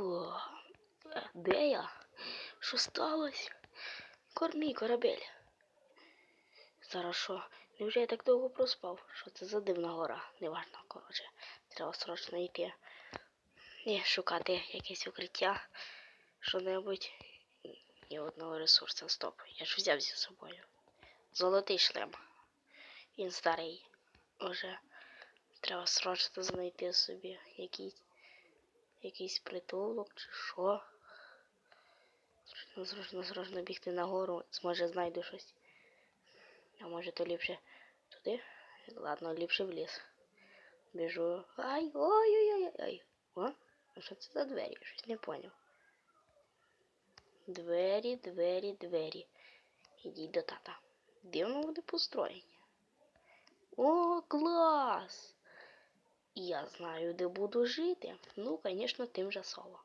О, е, де я? Що сталося? Кормій корабель. Зараз що? Невже я так довго проспав? Що це за дивна гора? Неважно, коротше. Треба срочно йти. І шукати якесь укриття. Що-небудь. Ні одного ресурсу. Стоп. Я ж взяв зі собою. Золотий шлем. Він старий. Уже треба срочно знайти собі якийсь якийсь притулок чи що. Срочно, срочно бігти нагору. Зможе знайду щось. А може то ліпше туди? Ладно, ліпше в ліс. Біжу. Ай, ой, ой, ой, ой. О, а що це за двері? Щось не поняв. Двері, двері, двері. Ідіть до тата. Дивно вони построєні. О, клас! Я знаю, де буду жити. Ну, звісно, тим же соло.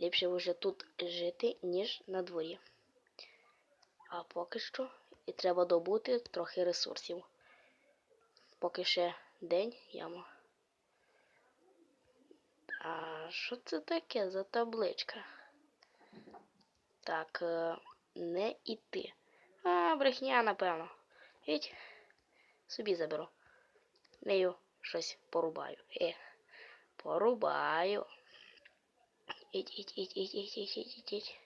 Ліпше вже тут жити, ніж на дворі. А поки що і треба добути трохи ресурсів. Поки ще день ямо. А що це таке за табличка? Так, е, не іти. А, брехня, напевно. Іть, собі заберу. Нею щось порубаю. Е, Порубаю. Іть, іть, іть, іть, іть, іть, іть, іть.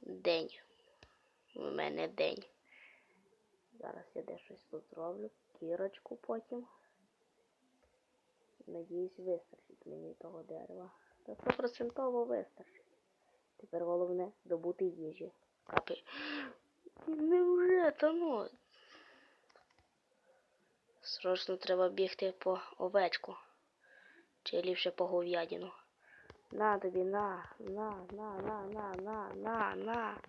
День. У мене день. Зараз я де щось тут зроблю. Кірочку потім. Надіюсь, вистачить мені того дерева. Та 100% вистачить. Тепер головне добути їжі. Капі. Невже та ну? Срочно треба бігти по овечку. Чи ліпше по говядину. На тобі, на, на, на, на, на, на, на, на.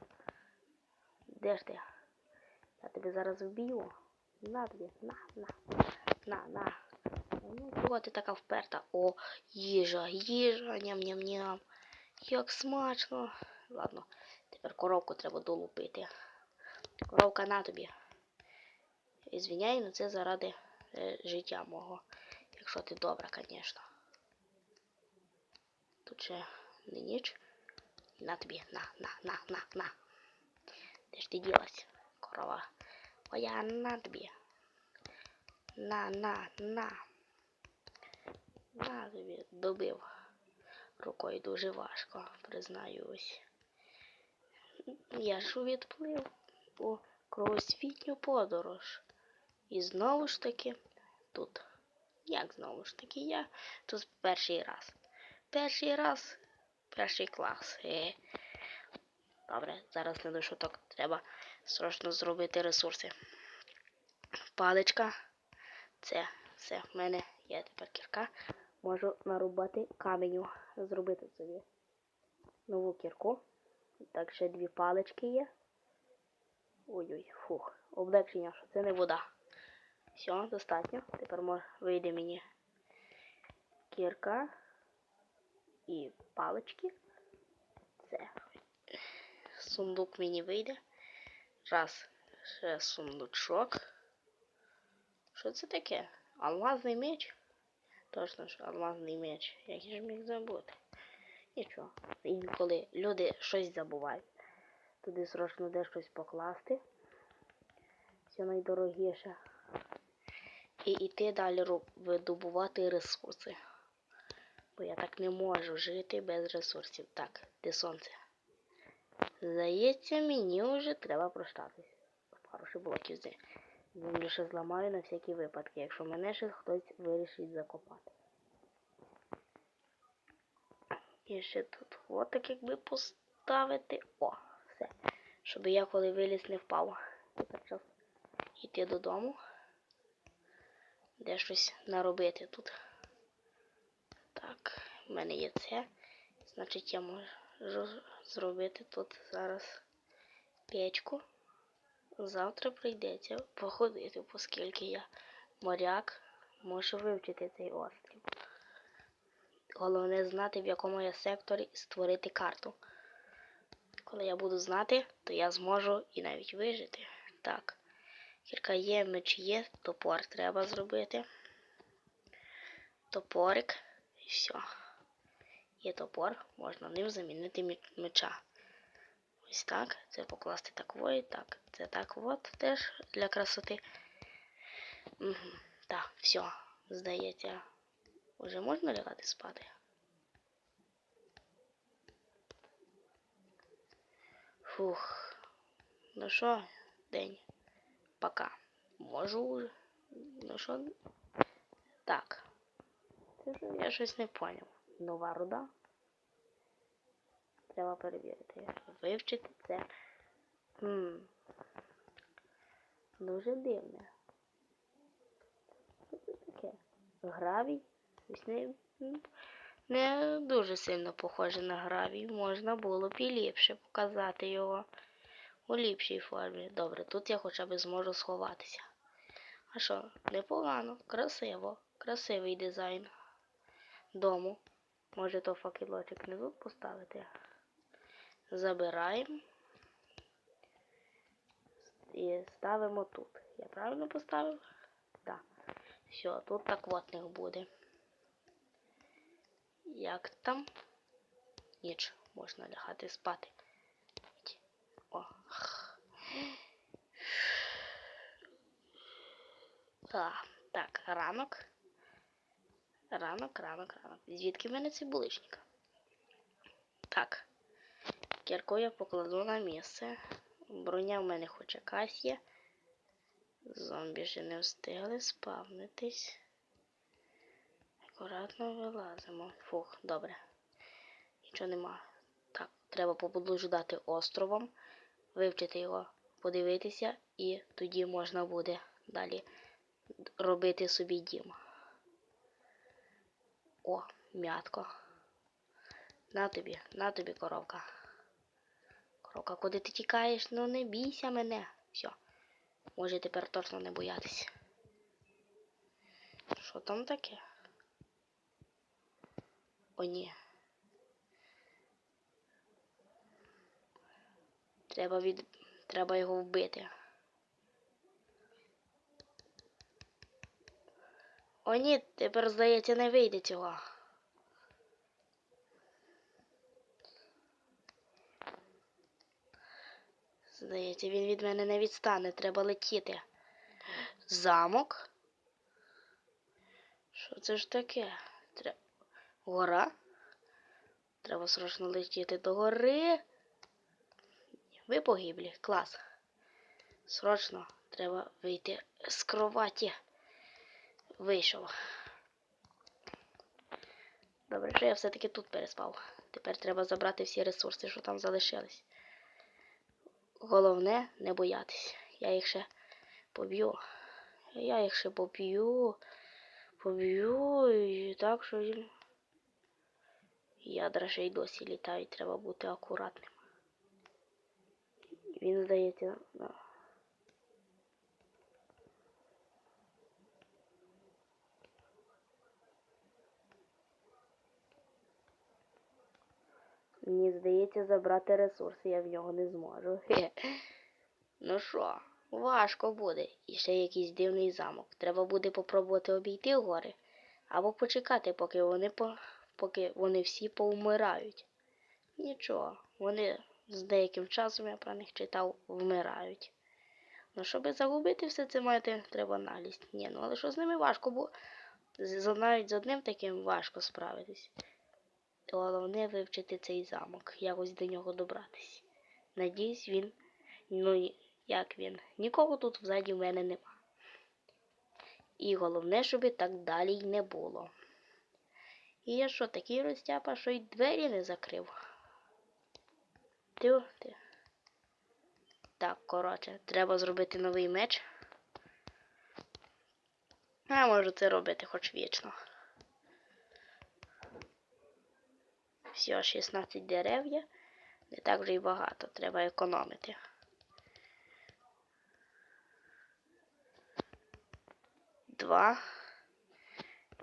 Де ж ти? Я тебе зараз вб'ю. На тобі, на, на, на, на. Ну, чого ти така вперта? О, їжа, їжа, ням-ням-ням. Як смачно. Ладно, тепер коровку треба долупити. Коровка на тобі. Ізвиняй, але це заради життя мого. Якщо ти добра, звісно. Тут ще не ніч. На тобі, на, на, на, на, на. Де ж ти ділась, корова? Моя на тобі. На, на, на. На тобі добив. Рукою дуже важко, признаюсь. Я ж відплив у кровосвітню подорож. І знову ж таки тут. Як знову ж таки я? Тут перший раз. Перший раз, перший клас. Е. Добре, зараз не до шуток. Треба срочно зробити ресурси. Паличка. Це все. В мене є тепер кірка. Можу нарубати каменю, зробити собі нову кірку. Так, ще дві палички є. Ой-ой, фух. Облегчення, що це не вода. Все, достатньо. Тепер вийде мені кірка і палички. Це сундук мені вийде. Раз, ще сундучок. Що це таке? Алмазний меч? Точно ж алмазний меч. Я ж міг забути? Нічого. Інколи люди щось забувають. Туди срочно де щось покласти. Все найдорогіше. І йти далі видобувати ресурси. Бо я так не можу жити без ресурсів. Так, де сонце? Здається, мені вже треба прощатись. Пару блоків зі. Землю ще зламаю на всякі випадки, якщо мене ще хтось вирішить закопати. І ще тут отак якби поставити. О, все. Щоб я коли виліз не впав. Тепер час йти додому. Де щось наробити тут. Так, в мене є це. Значить, я можу зробити тут зараз печку. Завтра прийдеться походити, оскільки я моряк, можу вивчити цей острів. Головне знати, в якому я секторі створити карту. Коли я буду знати, то я зможу і навіть вижити. Так, кілька є, меч є, топор треба зробити. Топорик і все. є топор, можна ним замінити меча. Ось так. Це покласти так і так. Це так от теж для красоти. Угу. Так, все, здається. Уже можна лягати спати? Фух. Ну що, день? Пока. Можу. Ну що? Так. Я щось не поняв. Нова руда. Треба перевірити. Вивчити це. Хм. Дуже дивне. Що це таке? Гравій? Ось не, не дуже сильно похоже на гравій. Можна було б і ліпше показати його у ліпшій формі. Добре, тут я хоча б зможу сховатися. А що, непогано, красиво, красивий дизайн дому. Може то факелочок тут поставити. Забираємо і ставимо тут. Я правильно поставив? Так. Все, тут так от них буде. Як там? Ніч, можна лягати спати. Так, так, ранок. Ранок, ранок, ранок. Звідки в мене цибуличник? Так. Кірку я покладу на місце. Броня в мене хоч якась є. Зомбі ще не встигли спавнитись. Акуратно вилазимо. Фух, добре. Нічого нема. Так, треба поблуждати островом, вивчити його, подивитися, і тоді можна буде далі робити собі дім. О, м'ятко. На тобі, на тобі, коровка. Коровка, куди ти тікаєш? Ну не бійся мене. Все. Може тепер точно не боятися. Що там таке? О, ні. Треба від... Треба його вбити. О, ні, тепер, здається, не вийде цього. Здається, він від мене не відстане, треба летіти. Замок? Що це ж таке? Тре... Гора? Треба срочно летіти до гори. Ви погиблі, клас. Срочно треба вийти з кроваті. Вийшов. Добре, що я все-таки тут переспав. Тепер треба забрати всі ресурси, що там залишились. Головне не боятись. Я їх ще поб'ю. Я їх ще поб'ю. Поб'ю і так, що. Ядра ще й досі літають, треба бути акуратним. Він здається. Мені здається, забрати ресурси я в нього не зможу. Ну що, важко буде. І ще якийсь дивний замок. Треба буде попробувати обійти гори або почекати, поки вони по... поки вони всі повмирають. Нічого, вони з деяким часом я про них читав, вмирають. Ну, щоб загубити все це мати, треба налість. Ні, ну але що з ними важко, бо навіть з одним таким важко справитись. Головне вивчити цей замок, якось до нього добратись. Надіюсь, він. Ну, як він? Нікого тут взаді в мене нема. І головне, щоб так далі й не було. І я що, такий розтяпа, що й двері не закрив. Тю. Так, коротше, треба зробити новий меч. Я можу це робити хоч вічно. Всього 16 дерев є. Не так вже й багато, треба економити. Два.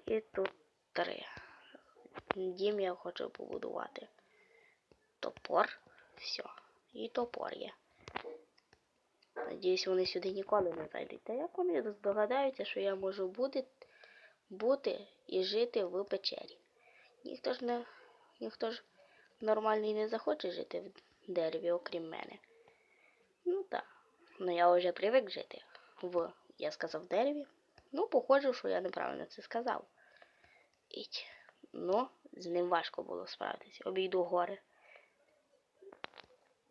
І тут три. Дім я хочу побудувати. Топор. Все. І топор є. Надіюсь, вони сюди ніколи не зайдуть. Та як вони здогадаються, що я можу бути, бути і жити в печері? Ніхто ж не ніхто ж нормальний не захоче жити в дереві, окрім мене. Ну так. Ну я вже привик жити в, я сказав, дереві. Ну, похоже, що я неправильно це сказав. Іть. Ну, з ним важко було справитися. Обійду гори.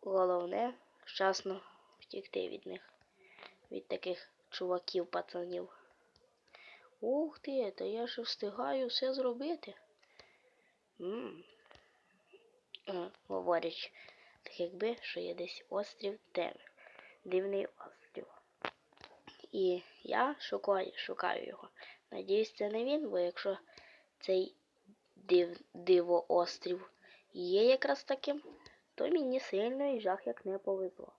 Головне вчасно втікти від них. Від таких чуваків, пацанів. Ух ти, та я ж встигаю все зробити. м Е, Говорять, так якби, що є десь острів Темір. Дивний острів. І я шукаю, шукаю його. Надіюсь, це не він, бо якщо цей див, острів є якраз таким, то мені сильно і жах як не повезло.